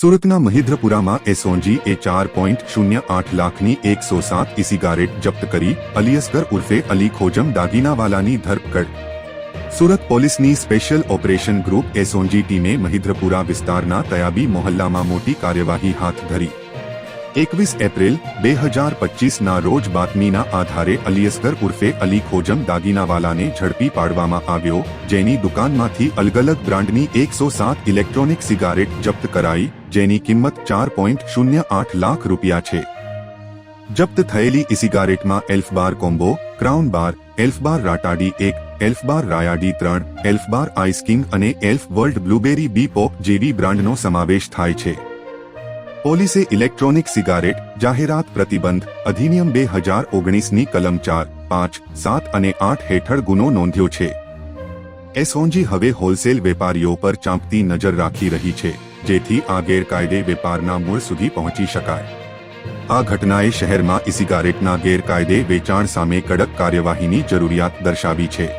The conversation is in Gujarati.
સુરતના મહિદ્રપુરામાં એસઓજી એ ચાર પોઈન્ટ શૂન્ય આઠ લાખની એકસો સાત ઈ સિગારેટ જપ્ત કરી અલીયસગર ઉર્ફે અલી ખોજમ દાગીનાવાલાની ધરપકડ. સુરત પોલીસની સ્પેશિયલ ઓપરેશન ગ્રુપ એસોનજી ટીમે મહિદ્રપુરા વિસ્તારના તયાબી મોહલ્લામાં મોટી કાર્યવાહી હાથ ધરી. એકવીસ એપ્રિલ બે હજાર પચીસના રોજ બાતમીના આધારે અલીયસગર ઉર્ફે અલી ખોજમ દાગીનાવાલાને ઝડપી પાડવામાં આવ્યો, જેની દુકાનમાંથી અલગ અલગ બ્રાન્ડની એકસો સાત ઇલેક્ટ્રોનિક સિગારેટ જપ્ત કરાઈ, જેની કિંમત ચાર પોઈન્ટ શૂન્ય આઠ લાખ રૂપિયા છે. જપ્ત થયેલી e સિગારેટમાં Elf Bar combo, Crown Bar, Elf Bar રાટાડી એક, એલ્ફ બાર રાયાડી ત્રણ, એલ્ફ બાર આઈસ કિંગ અને Elf world blueberry B pop જેવી બ્રાન્ડનો સમાવેશ થાય છે. પોલીસે ઇલેક્ટ્રોનિક સિગારેટ, જાહેરાત પ્રતિબંધ, અધિનિયમ બે હજાર ઓગણીસની કલમ ચાર, પાંચ, સાત અને આઠ હેઠળ ગુનો નોંધ્યો છે. એસઓનજી હવે હોલસેલ વેપારીઓ પર ચાંપતી નજર રાખી રહી છે, જેથી આ ગેરકાયદે વેપારના મૂળ સુધી પહોંચી શકાય. આ ઘટનાએ શહેરમાં ઈ સિગારેટના ગેરકાયદે વેચાણ સામે કડક કાર્યવાહીની જરૂરિયાત દર્શાવી છે.